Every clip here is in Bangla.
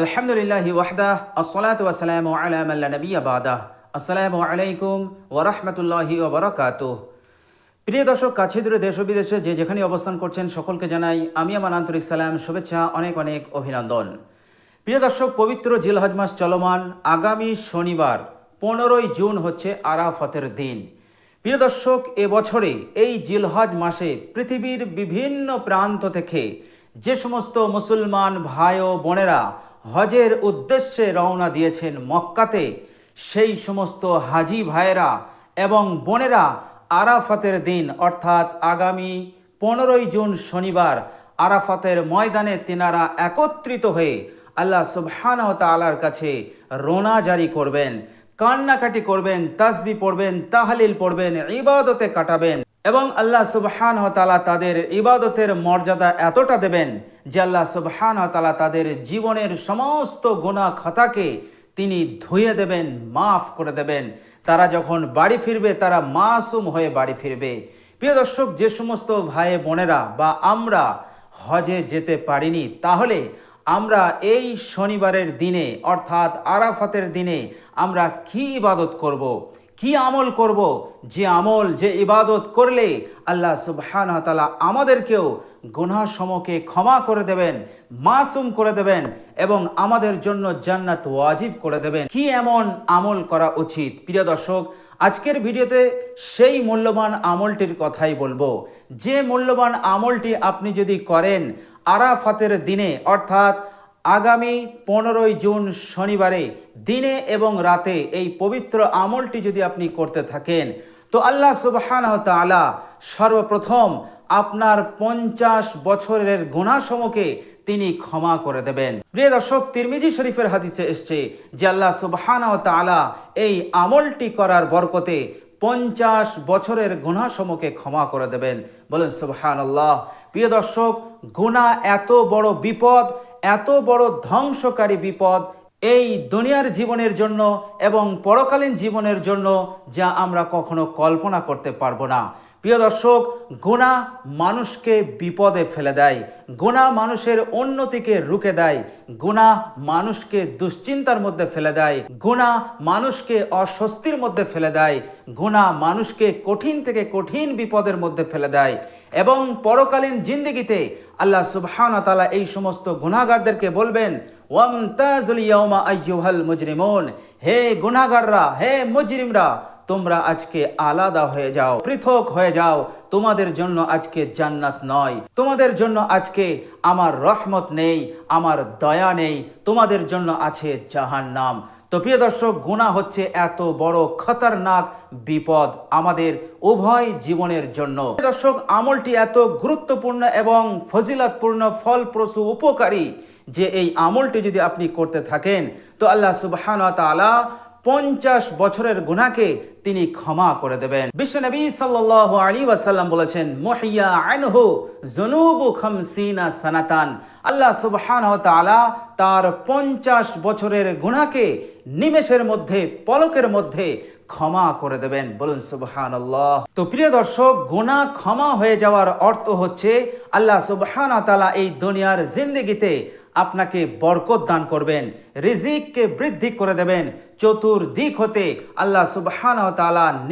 আলহামদুলিল্লাহি ওয়াহদাহ আসসালাতু ওয়াসসালামু আলা মান লা নাবিয়্যা বাদাহ আসসালামু আলাইকুম ওয়া রাহমাতুল্লাহি ওয়া বারাকাতুহু প্রিয় দর্শক, কাছে দূরে দেশ ও বিদেশে যে যেখানে অবস্থান করছেন সকলকে জানাই আমি আমার আন্তরিক সালাম, শুভেচ্ছা, অনেক অনেক অভিনন্দন। প্রিয় দর্শক, পবিত্র জিলহজ মাস চলমান, আগামী শনিবার, পনেরোই জুন হচ্ছে আরাফাতের দিন। প্রিয় দর্শক এবছরে এই জিলহজ মাসে পৃথিবীর বিভিন্ন প্রান্ত থেকে যে সমস্ত মুসলমান ভাই ও বোনেরা হজের উদ্দেশ্যে রওনা দিয়েছেন মক্কাতে। সেই সমস্ত হাজি ভাইয়েরা এবং বোনেরা আরাফাতের দিন, অর্থাৎ আগামী পনেরোই জুন শনিবার আরাফাতের ময়দানে তিনারা একত্রিত হয়ে আল্লাহ সুবহানাহু ওয়া তাআলার কাছে রোনা জারি করবেন, কান্নাকাটি করবেন, তাসবি পড়বেন, তাহলিল পড়বেন, ইবাদতে কাটাবেন এবং আল্লাহ সুবহান তালা তাদের ইবাদতের মর্যাদা এতটা দেবেন যে আল্লাহ সুবহান তালা তাদের জীবনের সমস্ত গুণা খাতাকে তিনি ধুয়ে দেবেন, মাফ করে দেবেন তারা যখন বাড়ি ফিরবে, তারা মাসুম হয়ে বাড়ি ফিরবে প্রিয় দর্শক, যে সমস্ত ভাই বোনেরা বা আমরা হজে যেতে পারিনি, তাহলে আমরা এই শনিবারের দিনে, অর্থাৎ আরাফাতের দিনে, আমরা কি ইবাদত করব। কি আমল করব? যে আমল, যে ইবাদত করলে আল্লাহ সুবহান তালা আমাদেরকেও গুনাসমূহকে ক্ষমা করে দেবেন, মাসুম করে দেবেন এবং আমাদের জন্য জান্নাত ওয়াজিব করে দেবেন। কি এমন আমল করা উচিত? প্রিয় দর্শক, আজকের ভিডিওতে সেই মূল্যবান আমলটির কথাই বলব। যে মূল্যবান আমলটি আপনি যদি করেন, আরাফাতের দিনে, অর্থাৎ আগামী পনেরোই জুন শনিবারে দিনে এবং রাতে এই পবিত্র আমলটি যদি আপনি করতে থাকেন, তো আল্লাহ সুবহান তালা সর্বপ্রথম আপনার পঞ্চাশ বছরের গুণাসমূহকে তিনি ক্ষমা করে দেবেন। প্রিয় দর্শক, তিরমিজি শরীফের হাদিসে এসছে যে আল্লাহ সুবহান তালা এই আমলটি করার বরকতে পঞ্চাশ বছরের গুণাসমূহকে ক্ষমা করে দেবেন। বলেন সুবহান আল্লাহ প্রিয় দর্শক গুণা এত বড় বিপদ এত বড় ধ্বংসকারী বিপদ এই দুনিয়ার জীবনের জন্য এবং পরকালীন জীবনের জন্য যা আমরা কখনো কল্পনা করতে পারব না। প্রিয় দর্শক গুণা মানুষকে বিপদে ফেলে দেয় গুণা মানুষের উন্নতিকে রুখে দেয় গুণা মানুষকে দুশ্চিন্তার মধ্যে ফেলে দেয় গুণা মানুষকে অস্বস্তির মধ্যে ফেলে দেয় গুণা মানুষকে কঠিন থেকে কঠিন বিপদের মধ্যে ফেলে দেয় এবং পরকালীন জিন্দিগিতে আল্লাহ সুবহান তালা এই সমস্ত গুণাগারদেরকে বলবেন ওয়ামতাজুল ইয়াউমা আইয়ুহাল মুজরিমুন হে গুনাহগাররা, হে মুজরিমরা তোমরা আজকে আলাদা হয়ে যাও, পৃথক হয়ে যাও। তোমাদের জন্য আজকে জান্নাত নয়। তোমাদের জন্য আজকে আমার রহমত নেই, আমার দয়া নেই। তোমাদের জন্য আছে জাহান্নাম। তো প্রিয় দর্শক গুণা হচ্ছে এত বড় খতরনাক বিপদ আমাদের উভয় জীবনের জন্য। দর্শক, আমলটি এত গুরুত্বপূর্ণ এবং ফজিলতপূর্ণ, ফলপ্রসূ, উপকারী যে এই আমলটি যদি আপনি করতে থাকেন, তো আল্লাহ তাআলা পঞ্চাশ বছরের গুনাকে তিনি ক্ষমা করে দেবেন। বিশ্বনবী সাল্লাহ আলী ওয়াসাল্লাম বলেছেন, মহিয়া আনহু জনুবু খামসিনা সানাতান। আল্লাহ সুবহান তার পঞ্চাশ বছরের গুনাকে নিমেষের মধ্যে, পলকের মধ্যে ক্ষমা করে দেবেন। বলুন সুবহান আল্লাহ তো প্রিয় দর্শক, গুনাহ ক্ষমা হয়ে যাওয়ার অর্থ হচ্ছে, আল্লাহ সুবহান তাআলা এই দুনিয়ার জিন্দগিতে আপনাকে বরকত দান করবেন, রিজিককে বৃদ্ধি করে দেবেন। চতুর্দিক হতে আল্লাহ সুবহান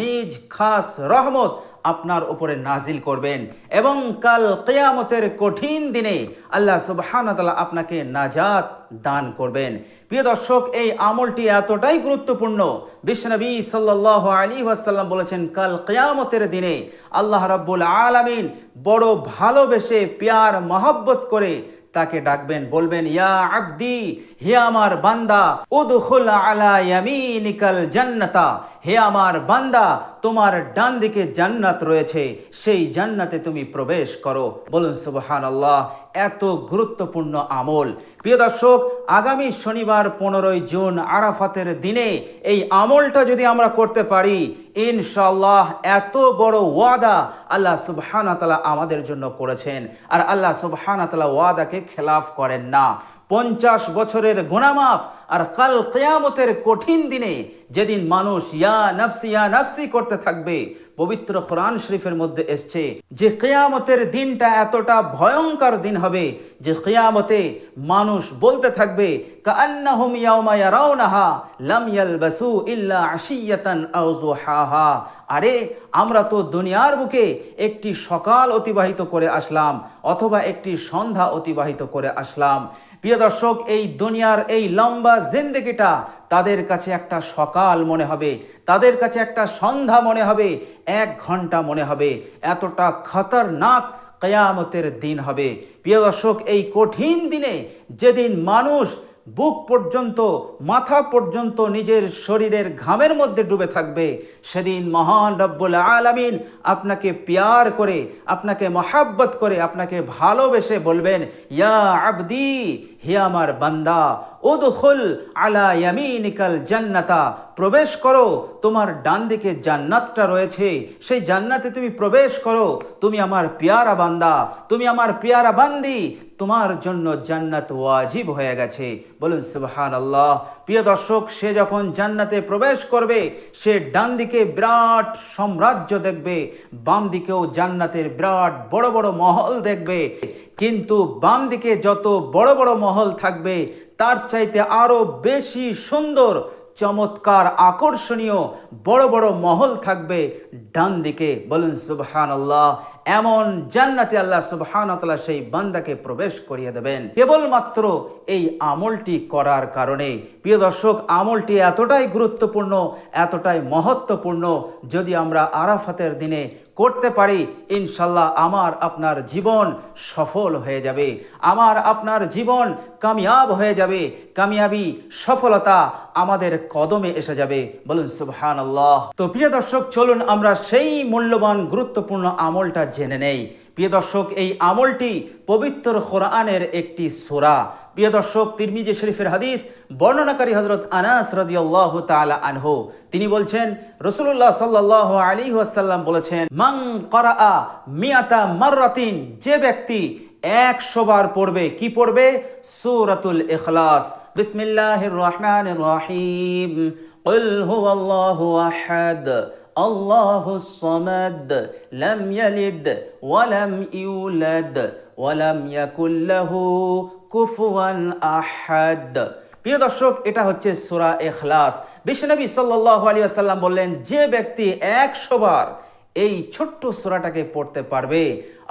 নিজ খাস রহমত আপনার উপরে নাজিল করবেন এবং কাল কেয়ামতের কঠিন দিনে আল্লাহ সুবহানতালা আপনাকে নাজাত দান করবেন। প্রিয় দর্শক, এই আমলটি এতটাই গুরুত্বপূর্ণ বিশ্বনবী সাল্লাহ আলী ওয়াসাল্লাম বলেছেন, কাল কেয়ামতের দিনে আল্লাহ রাব্বুল আলামিন বড় ভালোবেসে প্যার মহব্বত করে তাকে ডাকবেন, বলবেন, ইয়া আব্দি, হে আমার বান্দা, উদখুল আলা ইয়ামিনিকাল জান্নাতা, হে আমার বান্দা তোমার ডান দিকে জান্নাত রয়েছে, সেই জান্নাতে তুমি প্রবেশ করো। বলুন, সুবহানাল্লাহ, এত গুরুত্বপূর্ণ আমল। প্রিয় দর্শক, আগামী শনিবার পনেরোই জুন আরাফাতের দিনে এই আমলটা যদি আমরা করতে পারি ইনশাল্লাহ এত বড় ওয়াদা আল্লাহ সুবহানা তালা আমাদের জন্য করেছেন। আর আল্লাহ সুবহানা তালা ওয়াদাকে খেলাফ করেন না। পঞ্চাশ বছরের গুণামাফ আর কাল কেয়ামতের কঠিন দিনে যেদিন মানুষ ইয়া নাফসি ইয়া নাফসি করতে থাকবে, পবিত্র কোরআন শরীফের মধ্যে এসছে যে কেয়ামতের দিনটা এতটা ভয়ঙ্কর দিন হবে যে কেয়ামতে মানুষ বলতে থাকবে লাম ইয়ালবাসু ইল্লা আরে, আমরা তো দুনিয়ার বুকে একটি সকাল অতিবাহিত করে আসলাম, অথবা একটি সন্ধ্যা অতিবাহিত করে আসলাম। প্রিয় দর্শক, এই দুনিয়ার এই লম্বা জিন্দগিটা তাদের কাছে একটা সকাল মনে হবে, তাদের কাছে একটা সন্ধ্যা মনে হবে, এক ঘণ্টা মনে হবে, এতটা খতরনাক কেয়ামতের দিন হবে। প্রিয় দর্শক, এই কঠিন দিনে যেদিন মানুষ বুক পর্যন্ত, মাথা পর্যন্ত নিজের শরীরের ঘামের মধ্যে ডুবে থাকবে। সেদিন মহান রব্বুল আলামিন আপনাকে পিয়ার করে, আপনাকে মহাব্বত করে, আপনাকে ভালোবেসে বলবেন, ইয়া আবদি, হে আমার বান্দা, উদখুল আলা ইয়ামিনিকাল জান্নাতা, প্রবেশ করো, তোমার ডান দিকে জান্নাতটা রয়েছে, সেই জান্নাতে তুমি প্রবেশ করো, তুমি আমার পেয়ারা বান্দা, তুমি আমার পেয়ারা বান্দি তোমার জন্য জান্নাত ওয়াজিব হয়ে গেছে। বলুন সুবহান আল্লাহ প্রিয় দর্শক, সে যখন জান্নাতে প্রবেশ করবে, সে ডান দিকে বিরাট সাম্রাজ্য দেখবে বাম দিকেও জান্নাতের বিরাট বড় বড় মহল দেখবে। কিন্তু বাম দিকে যত বড় বড় মহল থাকবে, তার চাইতে আরও বেশি সুন্দর, চমৎকার, আকর্ষণীয়, বড় বড় মহল থাকবে ডান দিকে বলুন সুবহান আল্লাহ এমন জান্নাতে আল্লাহ সুবহান সেই বান্দাকে প্রবেশ করিয়ে দেবেন। কেবলমাত্র এই আমলটি করার কারণে। প্রিয় দর্শক, আমলটি এতটাই গুরুত্বপূর্ণ, এতটাই মহত্বপূর্ণ, যদি আমরা আরাফাতের দিনে করতে পারি ইনশাল্লাহ আমার আপনার জীবন সফল হয়ে যাবে। আমার আপনার জীবন কামিয়াব হয়ে যাবে। কামিয়াবি সফলতা আমাদের কদমে এসে যাবে। বলুন সুবহান আল্লাহ তো প্রিয় দর্শক, চলুন আমরা সেই মূল্যবান, গুরুত্বপূর্ণ আমলটা জেনে নেই প্রিয় দর্শক এই আমলটি পবিত্র কোরআনের একটি সোরা প্রিয় দর্শক তিরমিজি শরীফের হাদিস বর্ণনাকারী হজরত আনাস রাদিয়াল্লাহু তাআলা আনহু তিনি বলছেন রসুল্লাহ সাল্লাহ আলী ওয়াসাল্লাম বলেছেন মাং করা মিয়াতা মাররাতিন যে ব্যক্তি একশো বার পড়বে কি পড়বে সূরাতুল ইখলাস বিসমিল্লাহির রহমানির রহিম قل هو الله أحد الله الصمد لم يلد ولم يولد ولم يكن له كفوا أحد প্রিয় দর্শক এটা হচ্ছে সূরা ইখলাস বিশ্বনবী সাল্লাল্লাহু আলাইহি ওয়াসাল্লাম বললেন যে ব্যক্তি একশো বার এই ছোট্ট সূরাটাকে পড়তে পারবে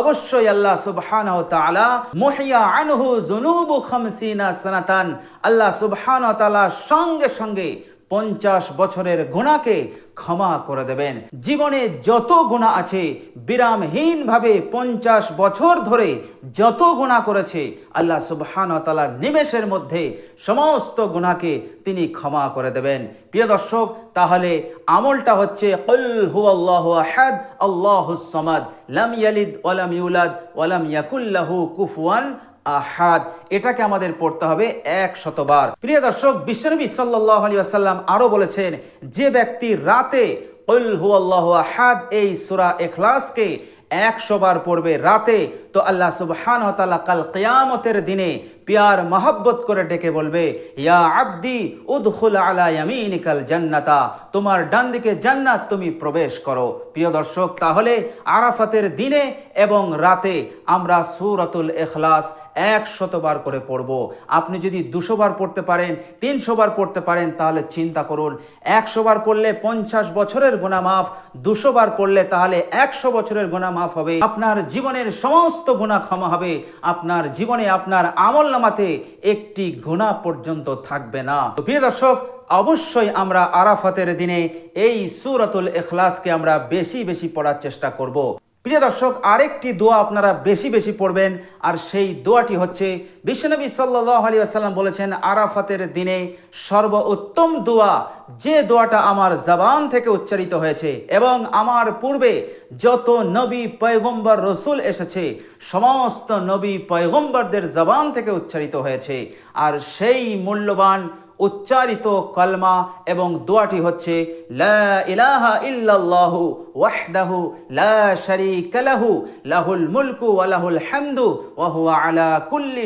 অবশ্যই আল্লাহ সুবহানাহু ওয়া তাআলা মুহিয়া আনহু যুনুবু খামসিনা সানাতান আল্লাহ সুবহানাহু ওয়া তাআলা সঙ্গে সঙ্গে পঞ্চাশ বছরের গুণাকে ক্ষমা করে দেবেন। জীবনে যত গুণা আছে বিরামহীন ভাবে পঞ্চাশ বছর ধরে যত গুণা করেছে, আল্লাহ সুবহান তালার নিমেষের মধ্যে সমস্ত গুণাকে তিনি ক্ষমা করে দেবেন। প্রিয় দর্শক, তাহলে আমলটা হচ্ছে আল্লাহ আল্লাহ সমাদ, লাম ইয়ালিদ ওয়ালাম ইউলাদ ওয়ালাম ইয়াকুল্লাহু কুফওয়ান আহাদ। এটাকে আমাদের পড়তে হবে এক শতবার প্রিয় দর্শক বিশ্বনবী সাল্লাহ আলী আসাল্লাম আরও বলেছেন, যে ব্যক্তি রাতে হু আল্লাহ আহাদ, এই সুরা এখলাসকে একশো বার পড়বে রাতে, তো আল্লাহ সুবহান কাল কিয়ামতের দিনে পিয়ার মহব্বত করে ডেকে বলবে, ইয়া আব্দি উদখুল আলা জান্নাতা, তোমার ডান দিকে জান্নাত তুমি প্রবেশ করো। প্রিয় দর্শক, তাহলে আরাফাতের দিনে এবং রাতে আমরা সূরাতুল ইখলাস একশত বার করে পড়ব। আপনি যদি দুশো বার পড়তে পারেন, তিনশো বার পড়তে পারেন, তাহলে চিন্তা করুন, একশো বার পড়লে পঞ্চাশ বছরের গোনা মাফ, দুশো বার পড়লে তাহলে একশো বছরের গোনা মাফ হবে। আপনার জীবনের সমস্ত গুণা ক্ষমা হবে। আপনার জীবনে আপনার আমল নামাতে একটি গুণা পর্যন্ত থাকবে না। তো প্রিয় দর্শক, অবশ্যই আমরা আরাফাতের দিনে এই সুরাতুল এখলাসকে আমরা বেশি বেশি পড়ার চেষ্টা করব। প্রিয় দর্শক, আরেকটি দোয়া আপনারা বেশি বেশি পড়বেন, আর সেই দোয়াটি হচ্ছে, বিশ্বনবী সাল্লাহ আলী আসাল্লাম বলেছেন, আরাফাতের দিনে সর্বোত্তম দোয়া যে দোয়াটা আমার জবান থেকে উচ্চারিত হয়েছে এবং আমার পূর্বে যত নবী পয়গম্বর রসুল এসেছে, সমস্ত নবী পয়গম্বরদের জবান থেকে উচ্চারিত হয়েছে। আর সেই মূল্যবান উচ্চারিত কলমা এবং দোয়াটি হচ্ছে, লা ইলাহা লা লাহুল মুলকু আলা কুল্লি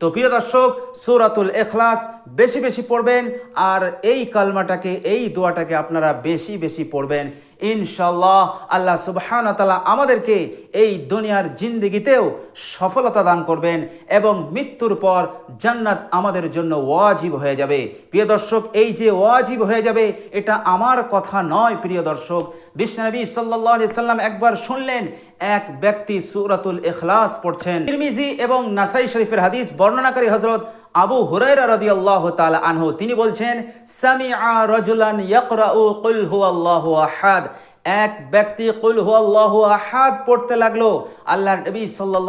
তো প্রিয় দর্শক, সূরাতুল ইখলাস বেশি বেশি পড়বেন আর এই কালমাটাকে, এই দোয়াটাকে আপনারা বেশি বেশি পড়বেন। ইনশাল্লাহ আল্লাহ সুবহান তালা আমাদেরকে এই দুনিয়ার জিন্দিগিতেও সফলতা দান করবেন এবং মৃত্যুর পর জান্নাত আমাদের জন্য ওয়াজিব হয়ে যাবে। প্রিয় দর্শক, এই যে ওয়াজিব হয়ে যাবে, এটা আমার কথা নয়, প্রিয় দর্শক। বিশ্বনবী সাল্লাহ আলি সাল্লাম একবার শুনলেন, এক ব্যক্তি সুরাতুল এখলাস পড়ছেন। এবং নাসাই শরীফের হাদিস বর্ণনাকারী হজরত আবু হুরাইরা রাদিয়াল্লাহু তাআলা আনহু তিনি বলছেন সামিআ রাজুলান ইয়াকরাউ কুল হুয়াল্লাহু আহাদ। এক ব্যক্তি, কুল হুয়াল্লাহু আহাদ পড়তে লাগল। আল্লাহর নবী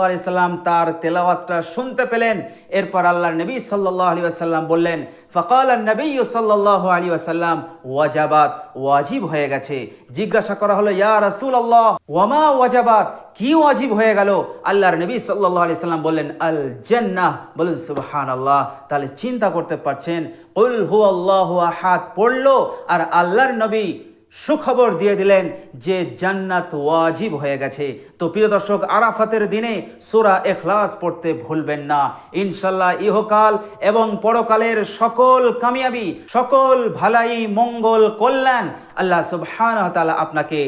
আলাইহি সাল্লাম তার তেলাওয়াতটা শুনতে পেলেন। এরপর আল্লাহর নবী সাল্লাল্লাহু আলাইহি ওয়াসাল্লাম বললেন, ফাকাল নবী সাল্লাল্লাহু আলাইহি ওয়াসাল্লাম, ওয়াজাবাত, ওয়াজিব হয়ে গেছে। জিজ্ঞাসা করা হলো, ইয়া রাসূলুল্লাহ, ওয়ামা ওয়াজাবাত? কি ওয়াজিব হয়ে গেল? আল্লাহর নবী সাল্লাল্লাহু আলাইহি সাল্লাম বললেন আল জান্নাহ বলেন সুবহানাল্লাহ। তাহলে চিন্তা করতে পারছেন, কুল হুয়াল্লাহু আহাদ পড়ল আর আল্লাহর নবী সুখবর দিয়ে দিলেন যে জান্নাত ওয়াজিব হয়ে গেছে। তো প্রিয় দর্শক, আরাফাতের দিনে সূরা এখলাস পড়তে ভুলবেন না। ইনশাল্লাহ ইহকাল এবং পরকালের সকল কামিয়াবি, সকল ভালাই, মঙ্গল, কল্যাণ আল্লাহ সুবহানাহু ওয়া আপনাকে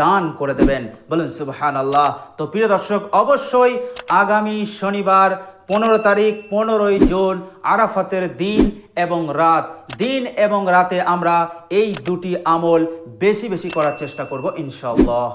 দান করে দেবেন। বলুন সুবহান আল্লাহ তো প্রিয় দর্শক, অবশ্যই আগামী শনিবার পনেরো তারিখ, পনেরোই জুন আরাফাতের দিন এবং রাত। দিন এবং রাতে আমরা এই দুটি আমল বেশি বেশি করার চেষ্টা করব ইনশাল্লাহ